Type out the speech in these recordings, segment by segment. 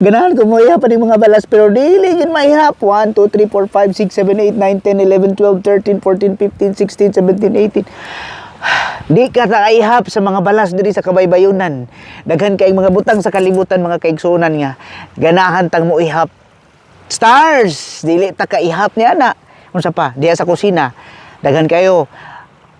Ganahan ko mo ihap ni mga balas pero dili gid maihap. 1 2 3 4 5 6 7 8 9 10 11 12 13 14 15 16 17 18. Di ka ta ihap sa mga balas diri sa kabaybayunan. Daghan kay mga butang sa kalibutan mga kaigsunan nga. Ganahan tang mo ihap. Stars, dili ta ka ihap niya na. Unsa pa? Diya sa kusina. Daghan kayo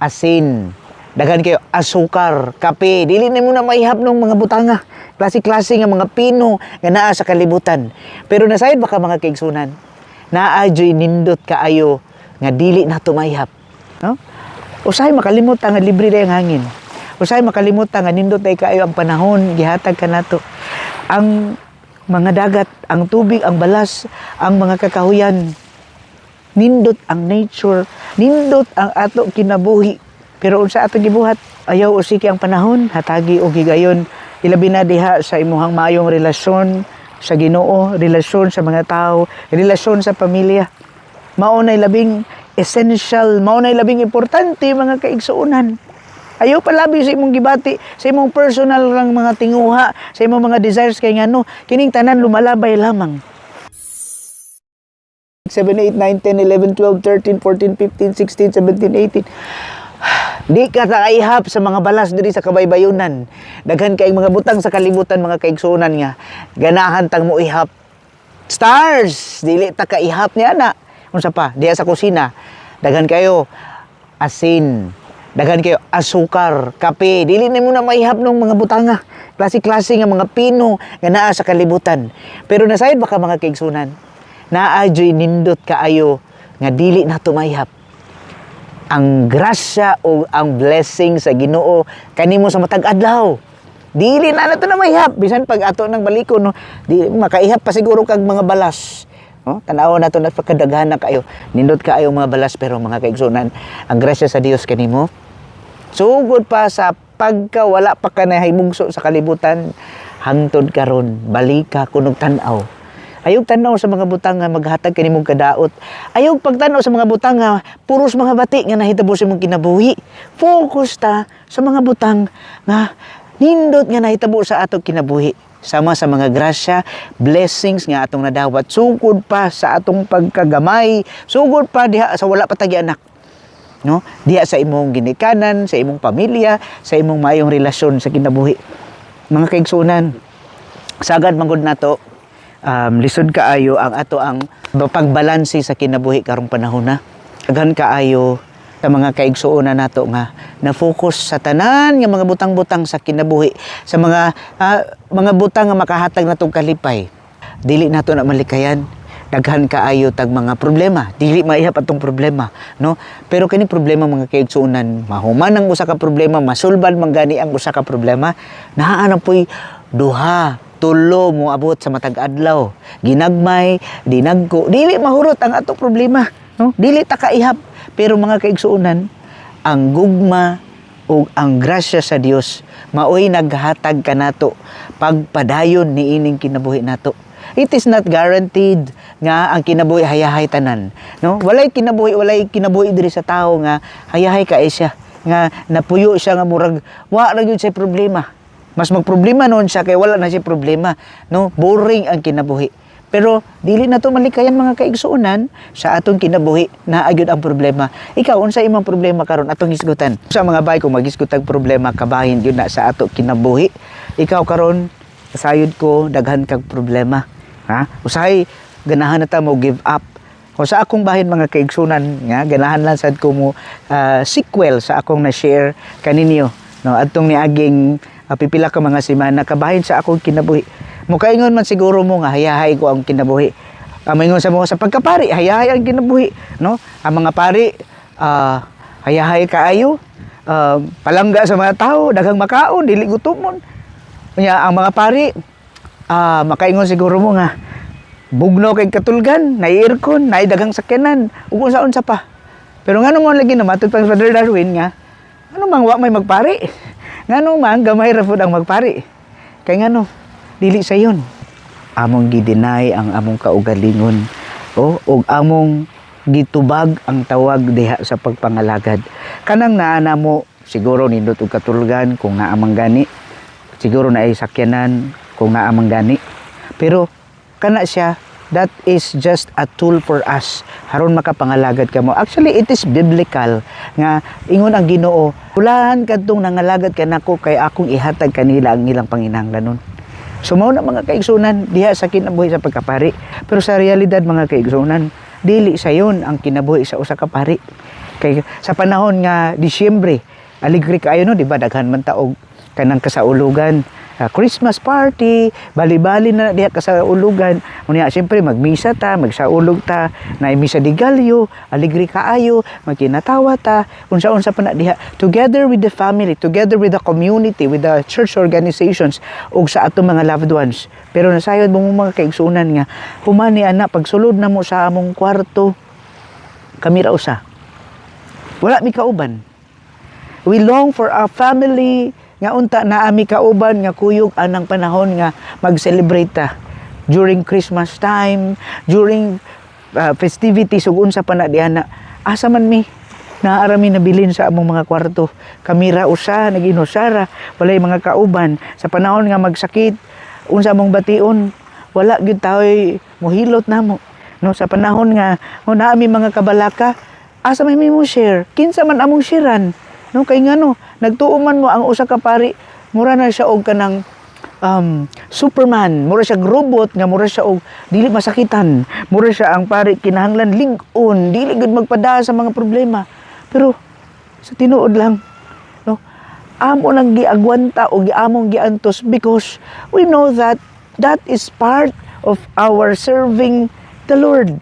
asin. Daghan kayo asukar, kape. Dili na mo na maihap ng mga butanga. Klase-klase nga mga pino nga naa sa kalibutan. Pero nasayad baka mga kaigsunan. Naadyoy nindot kaayo nga dili na tumayhap. No? Usahay makalimot nga libre na yung hangin. Usahay makalimot nga nindot na kaayo ang panahon gihatag ka nato. Ang mga dagat, ang tubig, ang balas, ang mga kakahuyan, nindot ang nature, nindot ang ato kinabuhi. Pero unsa ato gibuhat, ayaw usiki ang panahon, hatagi o gigayon. Ilabi na diha sa imuhang maayong relasyon sa Ginoo, relasyon sa mga tao, relasyon sa pamilya. Mao nay labing essential, mao nay labing importante mga kaigsuunan. Ayaw palabi sa imong gibati, sa imong personal lang mga tinguha, sa imong mga desires kay ngano, kining tanan lumalabay lamang. 7, 8, 9, 10, 11, 12, 13, 14, 15, 16, 17, 18. Di ka ta ihap sa mga balas diri sa kabaybayunan. Daghan kay mga butang sa kalibutan mga kaigsunan nga. Ganahan tang mo ihap. Stars, dili ta ka ihap niya na. Unsa pa? Diya sa kusina. Daghan kayo asin. Daghan kayo asukar, kape. Dili na mo na maihap ng mga butanga. Klase-klase nga mga pino nga naa sa kalibutan. Pero nasayad baka mga kaigsunan. Naadyoy nindot kaayo nga dili na tumayhap ang grasya o ang blessing sa Ginoo kanimo sa matag adlaw. Dili na nato na mayhap bisan pag ato nang baliko no. Di makaihap pa siguro kag mga balas. No? Tanaw na to na pagkadaghan na kayo. Nindot kaayo mga balas pero mga kaigsunan, ang grasya sa Dios kanimo sugod pa sa pagka wala pa ka nahimugso sa kalibutan hangtod karon balika kunog tan-aw Ayog tanaw sa mga butang nga maghatag kanimong kadaot. Ayog pagtanaw sa mga butang nga puros mga bati nga nahitabo sa imong kinabuhi. Focus ta sa mga butang nga nindot nga nahitabo sa ato kinabuhi. Sama sa mga grasya, blessings nga atong nadawat. Sugod pa sa atong pagkagamay. Sugod pa diha sa wala pa tagi anak. No? Diha sa imong ginikanan, sa imong pamilya, sa imong mayong relasyon sa kinabuhi. Mga kaigsunan, sagad manggod nato um, lisod kaayo ang ato ang pagbalansi sa kinabuhi karong panahon na. Daghan kaayo sa mga kaigsuonan nato nga na focus sa tanan nga mga butang-butang sa kinabuhi sa mga ah, mga butang nga makahatag natong kalipay. Dili nato na malikayan. Daghan kaayo tag mga problema. Dili maihap atong problema no? Pero kini problema mga kaigsuonan mahuman ang usa ka problema masulban man gani ang usa ka problema naa na poy duha tulo mo abot sa matag adlaw. Ginagmay dinagko dili mahurot ang ato problema no? Dili ta kaihap pero mga kaigsuonan ang gugma o ang grasya sa Dios maoy naghatag kanato pagpadayon ni ining kinabuhi nato. It is not guaranteed nga ang kinabuhi hayahay tanan no? Walay kinabuhi walay kinabuhi diri sa tao nga hayahay ka siya nga napuyo siya nga murag wa ra gyud siya problema mas magproblema noon siya kay wala na siya problema no? Boring ang kinabuhi. Pero dili na to malikayan mga kaigsuonan. Sa atong kinabuhi na agyud ang problema. Ikaw unsa imong problema karon atong hisgutan? Sa mga bay kung magisgutag problema kabahin yun na sa ato kinabuhi. Ikaw karon sayod ko daghan kag problema. Ha? Usahay ganahan na ta mo give up. O sa akong bahin mga kaigsunan nga ganahan lang sad ko mo ah, sequel sa akong na-share kaninyo no? Adtong niaging pipila ka mga semana. Kabahin sa akong kinabuhi. Mukaingon man siguro mo nga hayahay ko ang kinabuhi. Uh, maingon sa mo sa pagkapari hayahay ang kinabuhi no? Ang mga pari ah, hayahay kaayo. Ah, palangga sa mga tao daghang makaon dili gutomon Kanya ang mga pari ah, makaingon siguro mo nga bugno kay katulgan, na aircon, na daghang sakyanan, ug unsa unsa pa. Pero ngano mo lagi na matud pang Father Darwin nga, ano mang wa may magpari. Ngano man gamay ra pud ang magpari. Kay ngano, dili sa yun. Among gidinay ang among kaugalingon o ug among gitubag ang tawag diha sa pagpangalagad. Kanang naana mo siguro nindot og katulgan kung naamang gani. Siguro na ay sakyanan kung naamang gani Pero kana siya that is just a tool for us. Haron makapangalagad kamo actually it is biblical nga ingon ang Ginoo ulahan kadtong nangalagad ka nako kay akong ihatag kanila ang ilang panginahanglanon so mao na mga kaigsunan diha sa kinabuhi sa pagkapari. Pero sa realidad mga kaigsunan dili sayon ang kinabuhi sa usa ka pari. Kay sa panahon nga Disyembre aligri kaayo no di ba? Daghan man taog kanang kasaulugan ah, Christmas party, bali-bali na diha ka sa ulugan. Unya siyempre magmisa ta, magsaulog ta, na misa di galyo, aligri kaayo, magkinatawa ta, unsa-unsa pa na diha together with the family, together with the community, with the church organizations ug sa atong mga loved ones. Pero nasayod mo mga kaigsunan nga humani ana pagsulod na mo sa among kwarto kami ra usa. Wala mi kauban. We long for our family nga unta na ami kauban nga kuyog anang panahon nga mag-celebrate during Christmas time, during uh, festivities ug unsa pa na diana. Asa man mi? Naarami nabilin sa among mga kwarto. Kamira usa naginusara, walay mga kauban. Sa panahon nga magsakit unsa mong bation wala gyud taoy mohilot namo. No sa panahon nga mo naami mga kabalaka. Asa may mo share? Kinsa man among shiran no kay ngano nagtuo man mo ang usa ka pari mura na siya og kanang um, Superman. Mura siya robot nga mura siya og dili masakitan. Mura siya ang pari kinahanglan lig-on dili gud magpada sa mga problema. Pero sa tinuod lang no amo nang giagwanta o giamong giantos because we know that that is part of our serving the Lord.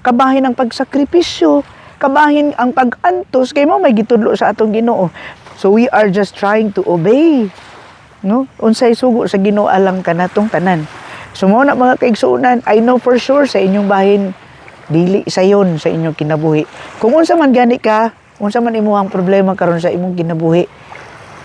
Kabahin ang pagsakripisyo kabahin ang pag-antos kay mo may gitudlo sa atong Ginoo. So we are just trying to obey no? Unsay sugo sa Ginoo alang kanatong tanan. So mao na mga kaigsuonan I know for sure sa inyong bahin dili sayon sa inyong kinabuhi. Kung unsa man gani ka unsa man imuhang problema karon sa imong kinabuhi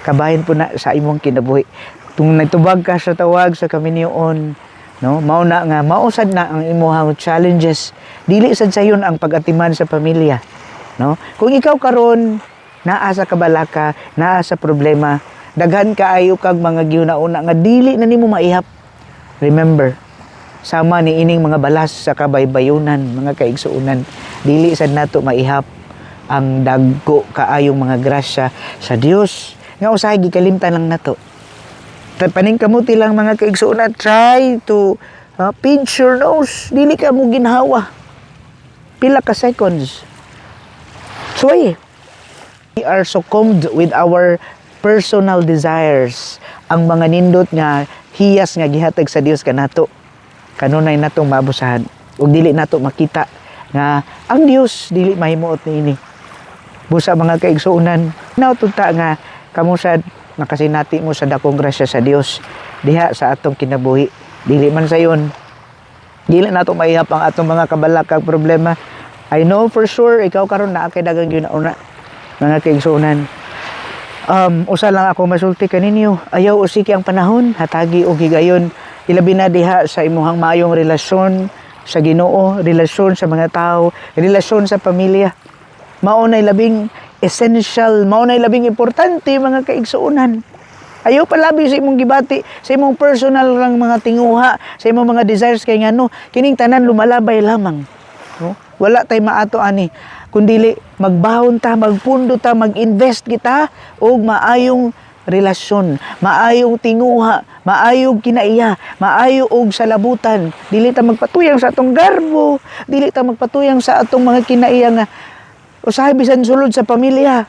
kabahin po na sa imong kinabuhi. Tung nagtubag ka sa tawag sa kaminion no? Mao na nga mausad na ang imong challenges. Dili sad sayon ang pagatiman sa pamilya. No? Kung ikaw karon naa sa kabalaka naa sa problema daghan kaayo kag mga giuna-una nga dili na nimo maihap. Remember sama ni ining mga balas sa kabaybayunan mga kaigsuunan. Dili sad nato maihap ang dagko kaayong mga grasya sa Dios nga usahay gikalimtan lang nato paningkamuti lang mga kaigsuunan try to uh, pinch your nose. Dili ka mo ginhawa. Pila ka seconds. So eh, we are succumbed with our personal desires. Ang mga nindot nga hiyas nga gihatag sa Dios kanato kanunay natong mabusahan. Ug dili nato makita nga ang Dios dili mahimuot niini busa mga kaigsuunan nautunta nga kamo sad makasinati mo sa dakong grasya sa Dios diha sa atong kinabuhi. Dili man sayon dili nato maihap ang atong mga kabalakag problema. I know for sure ikaw karon naa kay dagang ginauna. Mga kaigsuunan um, usa lang ako masulti kaninyo. Ayaw usiki ang panahon. Hatagi og higayon. Ilabi na diha sa imuhang maayong relasyon sa Ginoo relasyon sa mga tao relasyon sa pamilya. Mao labing essential. Mao nay labing importante mga kaigsuunan. Ayaw palabi sa imong gibati sa imong personal lang mga tinguha sa imong mga desires. Kay ngano kining tanan lumalabay lamang. No? wala tay maato ani. Kundili magbahon ta magpundo ta mag-invest kita og maayong relasyon maayong tinguha maayong kinaiya maayo og salabutan. Dili ta magpatuyang sa atong garbo dili ta magpatuyang sa atong mga kinaiya nga usahay bisan sulod sa pamilya